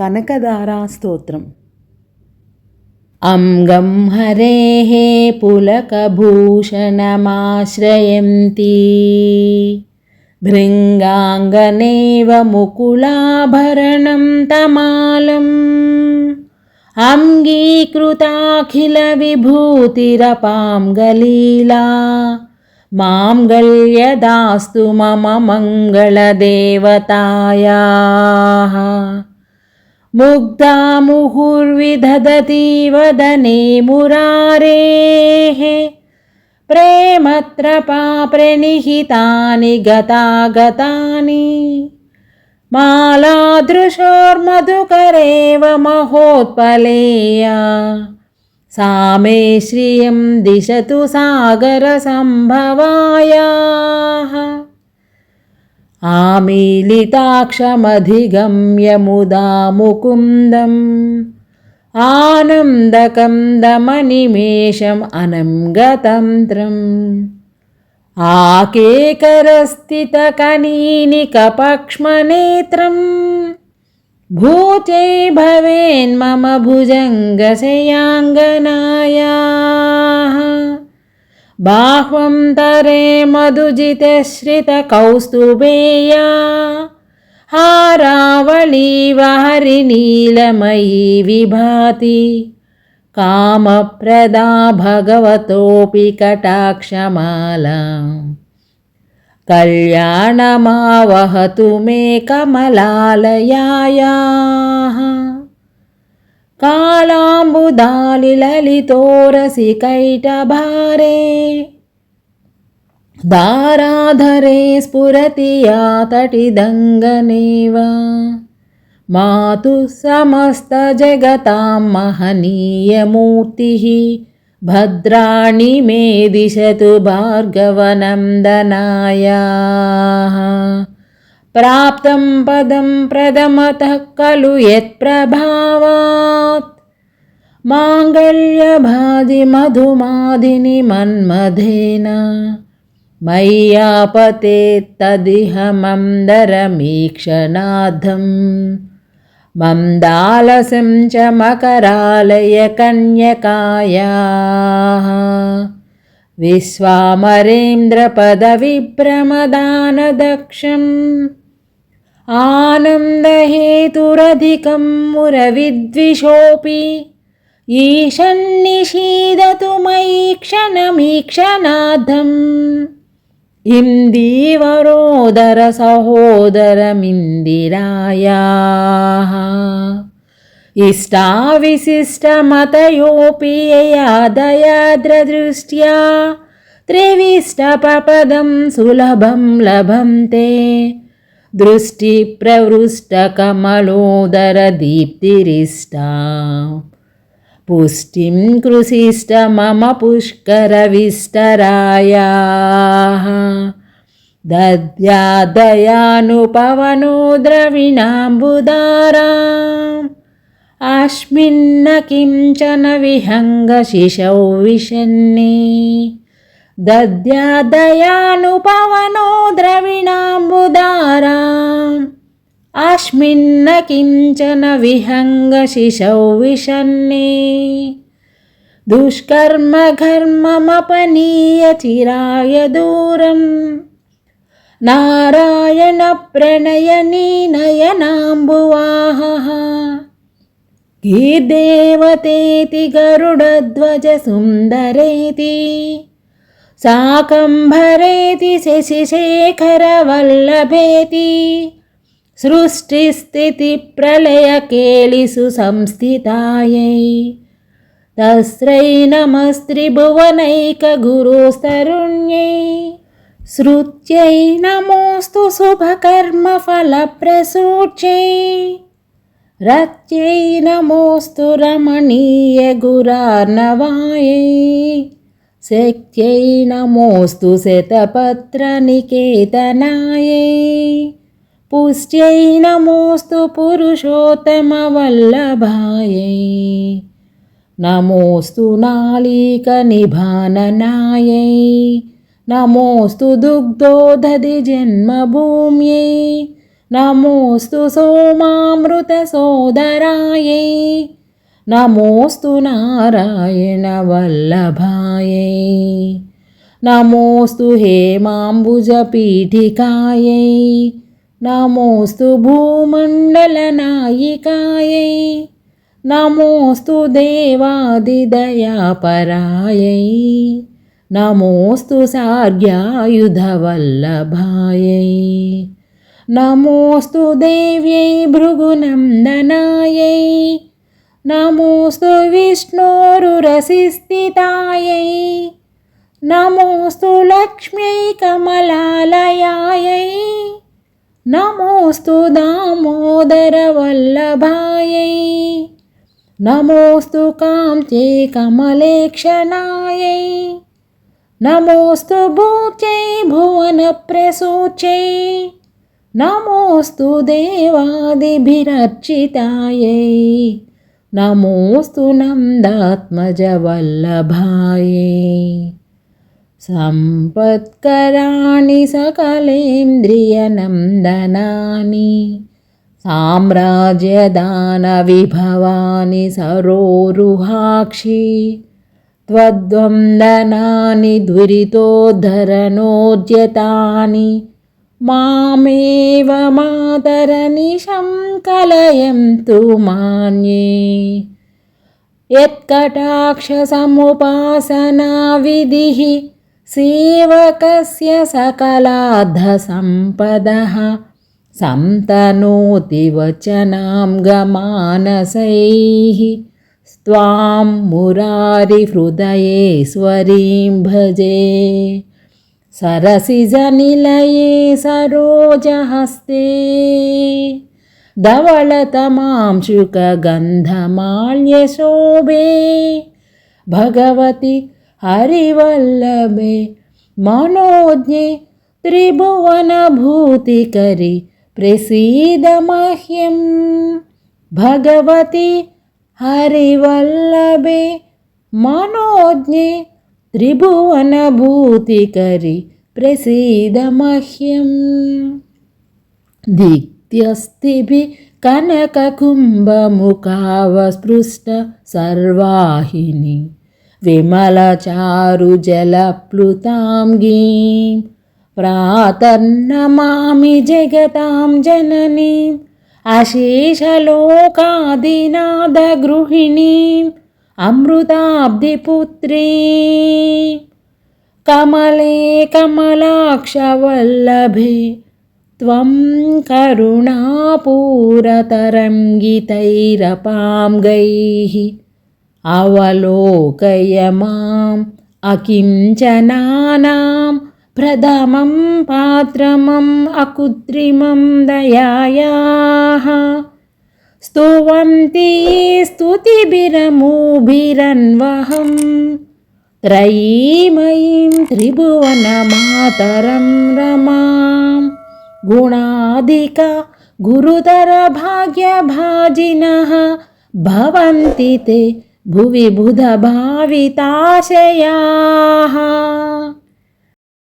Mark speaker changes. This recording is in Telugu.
Speaker 1: కనకదారా స్తోత్రం अं गं हरेः पुलकभूषणमाश्रयन्ती भृङ्गाङ्गनेव मुकुलाभरणं तमालम् अङ्गीकृताखिलविभूतिरपां गलीला माङ्गल्यदास्तु मम मङ्गलदेवतायाः मुग्धा मुहुर्विदधति वदने मुरारेः प्रेमत्रपा प्रणिहितानि गतागतानि। मालादृशोर्मधुकरेव महोत्पलेया। सा मे श्रियं दिशतु सागरसम्भवायाः आमीलिताक्षमधिगम्य मुदा मुकुन्दम् आनन्दकन्दमनिमेषम् अनङ्गतन्त्रम्। आकेकरस्थितकनीनिकपक्ष्मनेत्रम्। भूते भवेन्मम भुजङ्गशयाङ्गनायाः। बाह्वं तरे मधुजितश्रितकौस्तुभेया हारावळीव हरिनीलमयी विभाति कामप्रदा भगवतोऽपि कटाक्षमाला कल्याणमावहतु मे कमलालयायाः कालाम्बुदालिललितोरसिकैटभारे दाराधरे स्फुरति या तटिदङ्गनेव। मातुः समस्तजगतां महनीयमूर्तिः भद्राणि मे दिशतु भार्गवनन्दनायाः प्राप्तं पदं प्रथमतः खलु यत्प्रभावात् माङ्गल्यभादिमधुमादिनि मन्मथेन मय्यापते तदिह मन्दरमीक्षणाद्धम् मन्दालसं च मकरालयकन्यकायाः विश्वामरेन्द्रपदविभ्रमदानदक्षम् आनन्दहेतुरधिकं मुरविद्विषोऽपि ईशन्निषीदतु मयि क्षणमीक्षणाद्धम् इन्दीवरोदरसहोदरमिन्दिरायाः इष्टाविशिष्टमतयोऽपि यया दयाद्रदृष्ट्या त्रिविष्टपपदं सुलभं लभन्ते దృష్టి ప్రవృష్ట కమలోదర దీప్తిరిష్ట. పుష్టిం కృషిష్ట మమ పుష్కరవిస్తరాయా దద్యాదయానుపవనో ద్రవిణాంబుదారా. ఆస్మిన్న కించన విహంగ శిశౌ విశన్నీ. दद्यादयानुपवनो द्रविणाम्बुदाराम् अस्मिन्न किञ्चन विहङ्गशिशौ विशन्ने दुष्कर्मघर्ममपनीय चिराय दूरम् नारायणप्रणयनीनयनाम्बुवाहः कीर्देवतेति गरुडध्वजसुन्दरेति साकम्भरेति शशिशेखरवल्लभेति सृष्टिस्थितिप्रलयकेलिषु संस्थितायै तस्रै नमस्त्रिभुवनैकगुरुस्तरुण्यै श्रुत्यै नमोऽस्तु शुभकर्मफलप्रसूच्यै रत्यै नमोऽस्तु रमणीयगुरार्णवायै శక్త్యై నమోస్తు శతపత్రనికేతనాయే. పుష్ట్యై నమోస్తు పురుషోత్తమవల్లభాయై. నమోస్తు నాళీకనిభాననాయై నమోస్తు దుగ్ధోదధి జన్మభూమ్యై. నమోస్తు సోమామృతసోదరాయై. నమోస్తు నారాయణ వల్లభాయై. నమోస్తు హేమాంబుజపీఠికాయై నమోస్తు భూమండలనాయికాయై నమోస్తు దేవాదిదయాపరాయై నమోస్తు సార్గ్యాయుధవల్లభాయై నమోస్తు దేవ్యై భృగునందనాయై. నమోస్తు విష్ణోరురసిస్థితాయై నమోస్తు లక్ష్మీ కమలాలయాయై. నమోస్తు దామోదరవల్లభాయై నమోస్తు కాంతే కమలేక్షణాయై. నమోస్తు భూచై భువనప్రసూచై నమోస్తు దేవాదిభిరర్చితాయై देवादिभिरर्चितायै नमोऽस्तु नन्दात्मजवल्लभायै सम्पत्कराणि सकलेन्द्रियनन्दनानि साम्राज्यदानविभवानि सरोरुहाक्षि त्वद्वन्दनानि दुरितोद्धरनोद्यतानि मामेव मातरनिशं कलयन्तु मान्ये यत्कटाक्षसमुपासनाविधिः सेवकस्य सकलाद्धसम्पदः सन्तनोति वचनां गमानसैः त्वां मुरारिहृदयेश्वरीं भजे सरसिजनिलये सरोजहस्ते धवलतमां शुकगन्धमाल्यशोभे भगवति हरिवल्लभे मनोज्ञे त्रिभुवनभूतिकरि प्रसीद मह्यं भगवति हरिवल्लभे मनोज्ञे త్రిభువనభూతికరి ప్రసీదమహ్యం దిక్త్యస్తిభి కనకకుంభముఖావస్పృష్ట సర్వాహిని విమలచారుజలప్లుతాంగీం ప్రాతర్నమామి జగతాం జననీం. అశేషలోకాదినాదగృహిణీం अमृताब्धिपुत्री कमले कमलाक्षवल्लभे त्वं करुणापूरतरङ्गितैरपां गैः अवलोकय माम् अकिञ्चनानां प्रथमं पात्रमम् अकृत्रिमं दयायाः स्तुवन्ति स्तुतिभिरमूभिरन्वहं त्रयीमयीं त्रिभुवनमातरं रमां गुणाधिका गुरुतरभाग्यभाजिनः भवन्ति ते भुवि बुधभाविताशयाः